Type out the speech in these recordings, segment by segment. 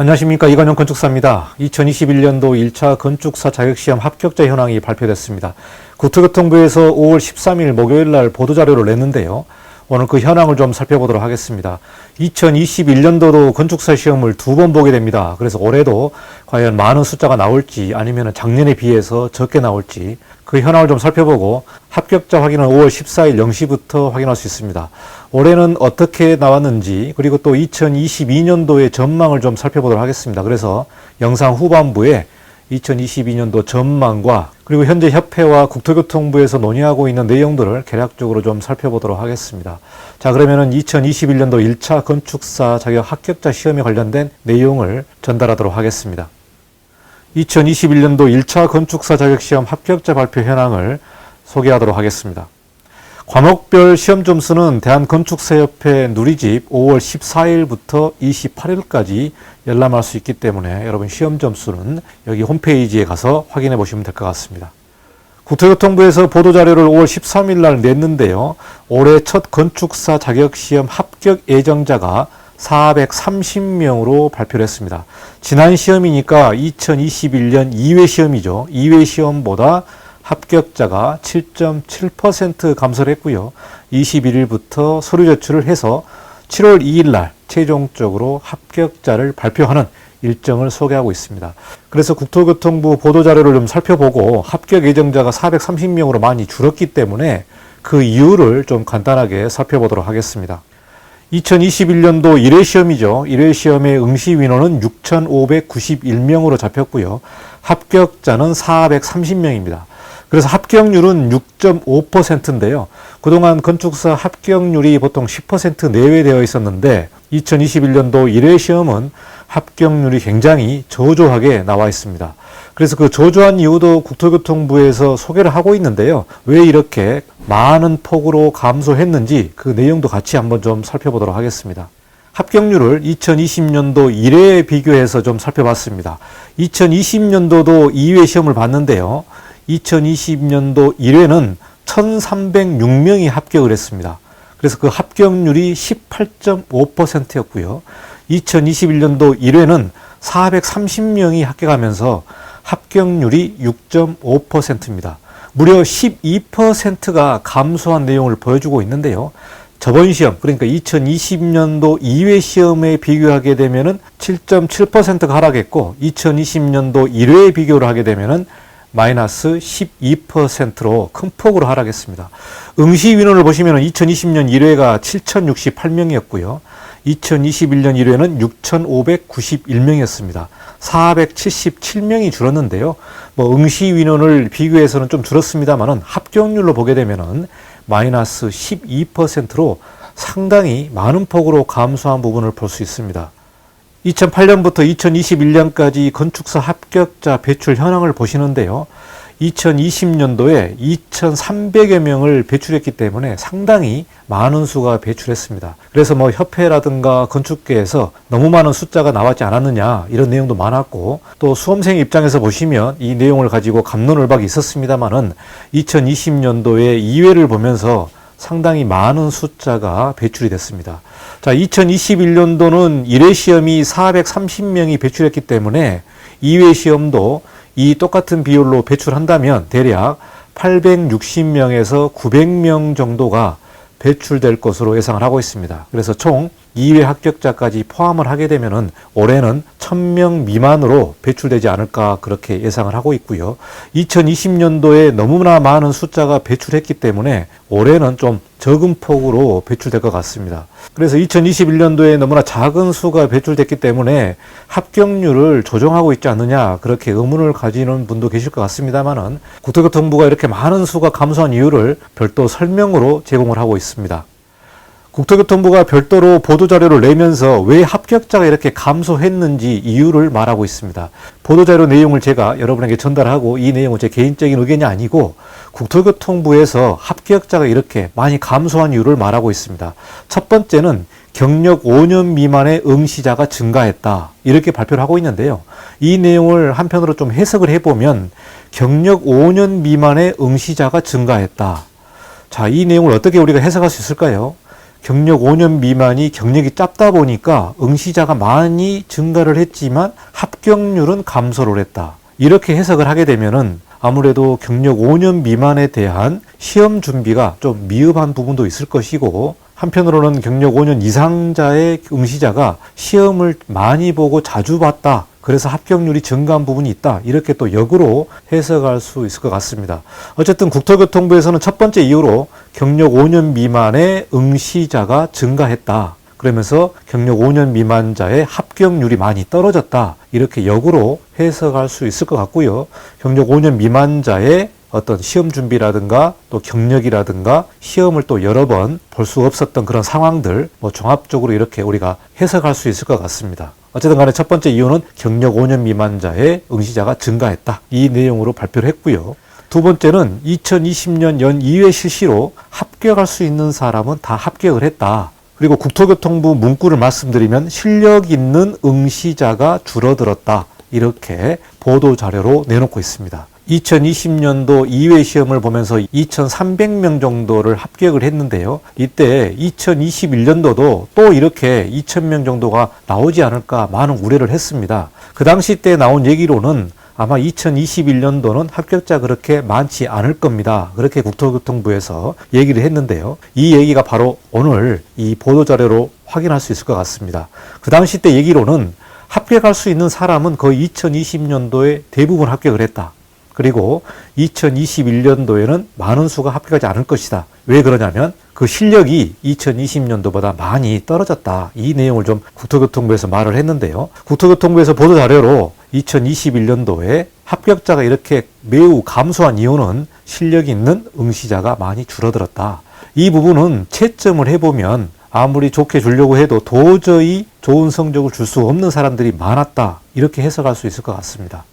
안녕하십니까 이건영 건축사입니다. 2021년도 1차 건축사 자격시험 합격자 현황이 발표됐습니다. 국토교통부에서 5월 13일 목요일 날 보도자료를 냈는데요. 오늘 그 현황을 좀 살펴보도록 하겠습니다. 2021년도도 건축사 시험을 두 번 보게 됩니다. 그래서 올해도 과연 많은 숫자가 나올지 아니면 작년에 비해서 적게 나올지 그 현황을 좀 살펴보고 합격자 확인은 5월 14일 0시부터 확인할 수 있습니다. 올해는 어떻게 나왔는지 그리고 또 2022년도의 전망을 좀 살펴보도록 하겠습니다. 그래서 영상 후반부에 2022년도 전망과 그리고 현재 협회와 국토교통부에서 논의하고 있는 내용들을 개략적으로 좀 살펴보도록 하겠습니다. 자, 그러면은 2021년도 1차 건축사 자격 합격자 시험에 관련된 내용을 전달하도록 하겠습니다. 2021년도 1차 건축사 자격 시험 합격자 발표 현황을 소개하도록 하겠습니다. 과목별 시험 점수는 대한건축사협회 누리집 5월 14일부터 28일까지 열람할 수 있기 때문에 여러분 시험 점수는 여기 홈페이지에 가서 확인해 보시면 될 것 같습니다. 국토교통부에서 보도자료를 5월 13일 날 냈는데요. 올해 첫 건축사 자격시험 합격 예정자가 430명으로 발표를 했습니다. 지난 시험이니까 2021년 2회 시험이죠. 2회 시험보다 합격자가 7.7% 감소를 했고요. 21일부터 서류 제출을 해서 7월 2일 날 최종적으로 합격자를 발표하는 일정을 소개하고 있습니다. 그래서 국토교통부 보도자료를 좀 살펴보고 합격 예정자가 430명으로 많이 줄었기 때문에 그 이유를 좀 간단하게 살펴보도록 하겠습니다. 2021년도 1회 시험이죠. 1회 시험의 응시 민원은 6,591명으로 잡혔고요. 합격자는 430명입니다. 그래서 합격률은 6.5%인데요. 그동안 건축사 합격률이 보통 10% 내외 되어 있었는데 2021년도 1회 시험은 합격률이 굉장히 저조하게 나와 있습니다. 그래서 그 저조한 이유도 국토교통부에서 소개를 하고 있는데요. 왜 이렇게 많은 폭으로 감소했는지 그 내용도 같이 한번 좀 살펴보도록 하겠습니다. 합격률을 2020년도 1회에 비교해서 좀 살펴봤습니다. 2020년도도 2회 시험을 봤는데요. 2020년도 1회는 1,306명이 합격을 했습니다. 그래서 그 합격률이 18.5%였고요. 2021년도 1회는 430명이 합격하면서 합격률이 6.5%입니다. 무려 12%가 감소한 내용을 보여주고 있는데요. 저번 시험, 그러니까 2020년도 2회 시험에 비교하게 되면은 7.7%가 하락했고, 2020년도 1회에 비교를 하게 되면은 마이너스 12%로 큰 폭으로 하락했습니다. 응시 인원을 보시면 2020년 1회가 7,068명이었고요. 2021년 1회는 6,591명이었습니다. 477명이 줄었는데요. 뭐 응시 인원을 비교해서는 좀 줄었습니다만은 합격률로 보게 되면은 마이너스 12%로 상당히 많은 폭으로 감소한 부분을 볼 수 있습니다. 2008년부터 2021년까지 건축사 합격자 배출 현황을 보시는데요. 2020년도에 2,300여 명을 배출했기 때문에 상당히 많은 수가 배출했습니다. 그래서 뭐 협회라든가 건축계에서 너무 많은 숫자가 나왔지 않았느냐 이런 내용도 많았고 또 수험생 입장에서 보시면 이 내용을 가지고 감론을박이 있었습니다만은 2020년도에 2회를 보면서 상당히 많은 숫자가 배출이 됐습니다. 자, 2021년도는 1회 시험이 430명이 배출했기 때문에 2회 시험도 이 똑같은 비율로 배출한다면 대략 860명에서 900명 정도가 배출될 것으로 예상을 하고 있습니다. 그래서 총 2회 합격자까지 포함을 하게 되면은 올해는 1000명 미만으로 배출되지 않을까 그렇게 예상을 하고 있고요. 2020년도에 너무나 많은 숫자가 배출했기 때문에 올해는 좀 적은 폭으로 배출될 것 같습니다. 그래서 2021년도에 너무나 작은 수가 배출됐기 때문에 합격률을 조정하고 있지 않느냐 그렇게 의문을 가지는 분도 계실 것 같습니다만은 국토교통부가 이렇게 많은 수가 감소한 이유를 별도 설명으로 제공을 하고 있습니다. 국토교통부가 별도로 보도자료를 내면서 왜 합격자가 이렇게 감소했는지 이유를 말하고 있습니다. 보도자료 내용을 제가 여러분에게 전달하고 이 내용은 제 개인적인 의견이 아니고 국토교통부에서 합격자가 이렇게 많이 감소한 이유를 말하고 있습니다. 첫 번째는 경력 5년 미만의 응시자가 증가했다. 이렇게 발표를 하고 있는데요. 이 내용을 한편으로 좀 해석을 해보면 경력 5년 미만의 응시자가 증가했다. 자, 이 내용을 어떻게 우리가 해석할 수 있을까요? 경력 5년 미만이 경력이 짧다 보니까 응시자가 많이 증가를 했지만 합격률은 감소를 했다. 이렇게 해석을 하게 되면은 아무래도 경력 5년 미만에 대한 시험 준비가 좀 미흡한 부분도 있을 것이고 한편으로는 경력 5년 이상자의 응시자가 시험을 많이 보고 자주 봤다. 그래서 합격률이 증가한 부분이 있다. 이렇게 또 역으로 해석할 수 있을 것 같습니다. 어쨌든 국토교통부에서는 첫 번째 이유로 경력 5년 미만의 응시자가 증가했다. 그러면서 경력 5년 미만자의 합격률이 많이 떨어졌다. 이렇게 역으로 해석할 수 있을 것 같고요. 경력 5년 미만자의 어떤 시험 준비라든가 또 경력이라든가 시험을 또 여러 번 볼 수 없었던 그런 상황들 뭐 종합적으로 이렇게 우리가 해석할 수 있을 것 같습니다. 어쨌든 간에 첫 번째 이유는 경력 5년 미만자의 응시자가 증가했다. 이 내용으로 발표를 했고요. 두 번째는 2020년 연 2회 실시로 합격할 수 있는 사람은 다 합격을 했다. 그리고 국토교통부 문구를 말씀드리면 실력 있는 응시자가 줄어들었다. 이렇게 보도 자료로 내놓고 있습니다. 2020년도 2회 시험을 보면서 2,300명 정도를 합격을 했는데요. 이때 2021년도도 또 이렇게 2,000명 정도가 나오지 않을까 많은 우려를 했습니다. 그 당시 때 나온 얘기로는 아마 2021년도는 합격자 그렇게 많지 않을 겁니다. 그렇게 국토교통부에서 얘기를 했는데요. 이 얘기가 바로 오늘 이 보도자료로 확인할 수 있을 것 같습니다. 그 당시 때 얘기로는 합격할 수 있는 사람은 거의 2020년도에 대부분 합격을 했다. 그리고 2021년도에는 많은 수가 합격하지 않을 것이다. 왜 그러냐면 그 실력이 2020년도보다 많이 떨어졌다. 이 내용을 좀 국토교통부에서 말을 했는데요. 국토교통부에서 보도 자료로 2021년도에 합격자가 이렇게 매우 감소한 이유는 실력이 있는 응시자가 많이 줄어들었다. 이 부분은 채점을 해보면 아무리 좋게 주려고 해도 도저히 좋은 성적을 줄 수 없는 사람들이 많았다. 이렇게 해석할 수 있을 것 같습니다.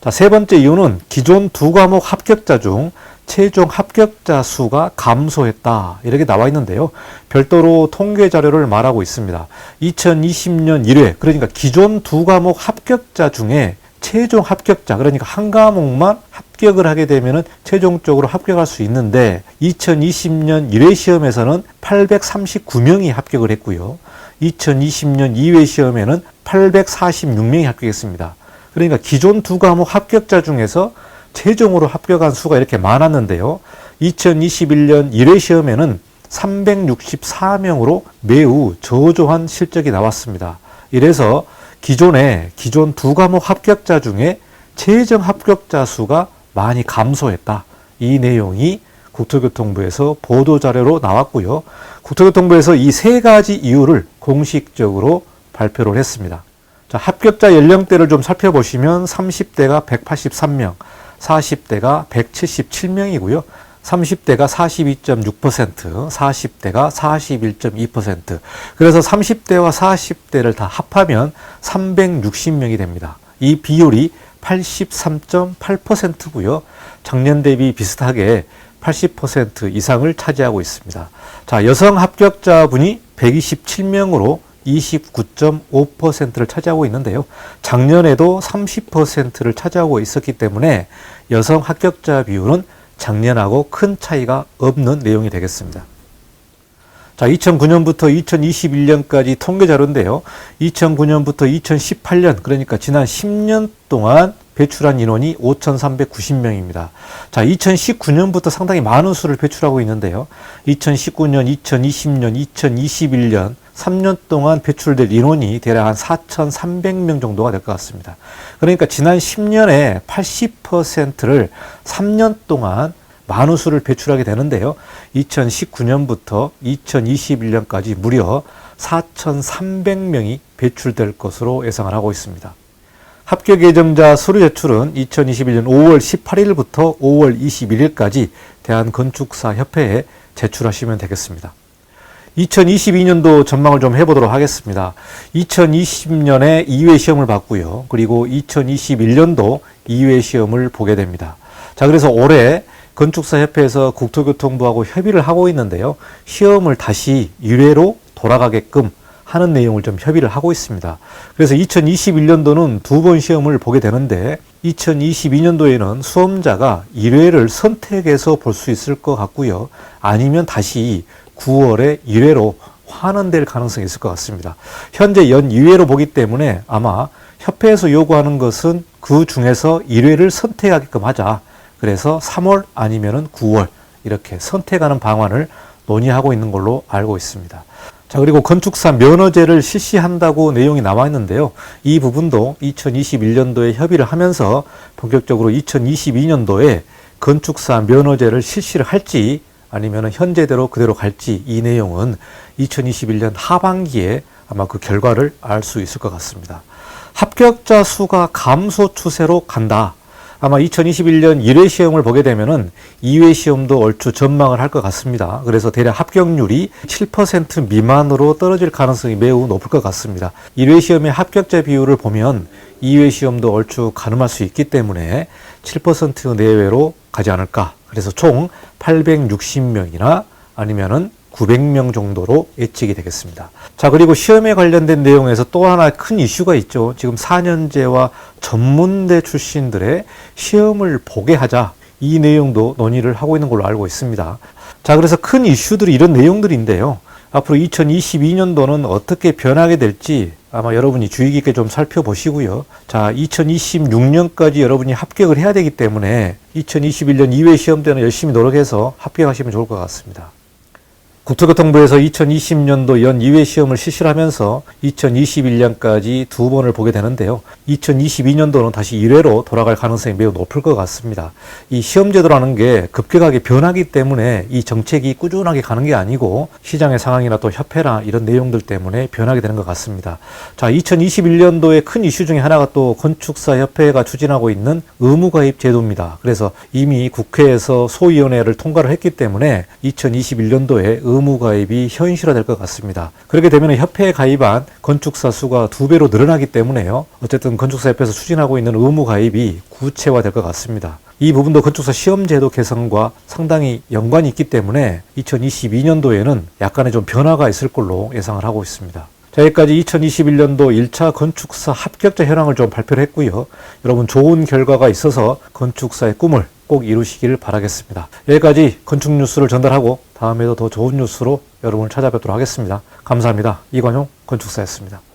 자, 세 번째 이유는 기존 두 과목 합격자 중 최종 합격자 수가 감소했다. 이렇게 나와 있는데요. 별도로 통계 자료를 말하고 있습니다. 2020년 1회, 그러니까 기존 두 과목 합격자 중에 최종 합격자, 그러니까 한 과목만 합격을 하게 되면은 최종적으로 합격할 수 있는데 2020년 1회 시험에서는 839명이 합격을 했고요. 2020년 2회 시험에는 846명이 합격했습니다. 그러니까 기존 두 과목 합격자 중에서 최종으로 합격한 수가 이렇게 많았는데요. 2021년 1회 시험에는 364명으로 매우 저조한 실적이 나왔습니다. 이래서 기존에 기존 두 과목 합격자 중에 최종 합격자 수가 많이 감소했다. 이 내용이 국토교통부에서 보도자료로 나왔고요. 국토교통부에서 이 세 가지 이유를 공식적으로 발표를 했습니다. 자, 합격자 연령대를 좀 살펴보시면 30대가 183명, 40대가 177명이고요. 30대가 42.6%, 40대가 41.2%. 그래서 30대와 40대를 다 합하면 360명이 됩니다. 이 비율이 83.8%고요. 작년 대비 비슷하게 80% 이상을 차지하고 있습니다. 자, 여성 합격자분이 127명으로 29.5%를 차지하고 있는데요. 작년에도 30%를 차지하고 있었기 때문에 여성 합격자 비율은 작년하고 큰 차이가 없는 내용이 되겠습니다. 자, 2009년부터 2021년까지 통계 자료인데요. 2009년부터 2018년, 그러니까 지난 10년 동안 배출한 인원이 5,390명입니다. 자, 2019년부터 상당히 많은 수를 배출하고 있는데요. 2019년, 2020년, 2021년 3년 동안 배출될 인원이 대략 한 4,300명 정도가 될 것 같습니다. 그러니까 지난 10년에 80%를 3년 동안 많은 수를 배출하게 되는데요. 2019년부터 2021년까지 무려 4,300명이 배출될 것으로 예상을 하고 있습니다. 합격 예정자 서류 제출은 2021년 5월 18일부터 5월 21일까지 대한건축사 협회에 제출하시면 되겠습니다. 2022년도 전망을 좀 해보도록 하겠습니다. 2020년에 2회 시험을 봤고요. 그리고 2021년도 2회 시험을 보게 됩니다. 자, 그래서 올해 건축사 협회에서 국토교통부하고 협의를 하고 있는데요. 시험을 다시 1회로 돌아가게끔 하는 내용을 좀 협의를 하고 있습니다. 그래서 2021년도는 두 번 시험을 보게 되는데 2022년도에는 수험자가 1회를 선택해서 볼 수 있을 것 같고요. 아니면 다시 9월에 1회로 환원될 가능성이 있을 것 같습니다. 현재 연 2회로 보기 때문에 아마 협회에서 요구하는 것은 그 중에서 1회를 선택하게끔 하자. 그래서 3월 아니면은 9월 이렇게 선택하는 방안을 논의하고 있는 걸로 알고 있습니다. 자, 그리고 건축사 면허제를 실시한다고 내용이 나와 있는데요. 이 부분도 2021년도에 협의를 하면서 본격적으로 2022년도에 건축사 면허제를 실시를 할지 아니면 현재대로 그대로 갈지 이 내용은 2021년 하반기에 아마 그 결과를 알 수 있을 것 같습니다. 합격자 수가 감소 추세로 간다. 아마 2021년 1회 시험을 보게 되면은 2회 시험도 얼추 전망을 할 것 같습니다. 그래서 대략 합격률이 7% 미만으로 떨어질 가능성이 매우 높을 것 같습니다. 1회 시험의 합격자 비율을 보면 2회 시험도 얼추 가늠할 수 있기 때문에 7% 내외로 가지 않을까. 그래서 총 860명이나 아니면은 900명 정도로 예측이 되겠습니다. 자, 그리고 시험에 관련된 내용에서 또 하나 큰 이슈가 있죠. 지금 4년제와 전문대 출신들의 시험을 보게 하자. 이 내용도 논의를 하고 있는 걸로 알고 있습니다. 자, 그래서 큰 이슈들이 이런 내용들인데요. 앞으로 2022년도는 어떻게 변하게 될지 아마 여러분이 주의 깊게 좀 살펴보시고요. 자, 2026년까지 여러분이 합격을 해야 되기 때문에 2021년 2회 시험 때는 열심히 노력해서 합격하시면 좋을 것 같습니다. 국토교통부에서 2020년도 연 2회 시험을 실시를 하면서 2021년까지 두 번을 보게 되는데요. 2022년도는 다시 1회로 돌아갈 가능성이 매우 높을 것 같습니다. 이 시험 제도라는 게 급격하게 변하기 때문에 이 정책이 꾸준하게 가는 게 아니고 시장의 상황이나 또 협회나 이런 내용들 때문에 변하게 되는 것 같습니다. 자, 2021년도의 큰 이슈 중에 하나가 또 건축사 협회가 추진하고 있는 의무가입 제도입니다. 그래서 이미 국회에서 소위원회를 통과를 했기 때문에 2021년도에 의무 가입이 현실화될 것 같습니다. 그렇게 되면 협회에 가입한 건축사 수가 두 배로 늘어나기 때문에요. 어쨌든 건축사 협회에서 추진하고 있는 의무 가입이 구체화될 것 같습니다. 이 부분도 건축사 시험제도 개선과 상당히 연관이 있기 때문에 2022년도에는 약간의 좀 변화가 있을 걸로 예상을 하고 있습니다. 자, 여기까지 2021년도 1차 건축사 합격자 현황을 좀 발표를 했고요. 여러분 좋은 결과가 있어서 건축사의 꿈을 꼭 이루시기를 바라겠습니다. 여기까지 건축 뉴스를 전달하고 다음에도 더 좋은 뉴스로 여러분을 찾아뵙도록 하겠습니다. 감사합니다. 이관용 건축사였습니다.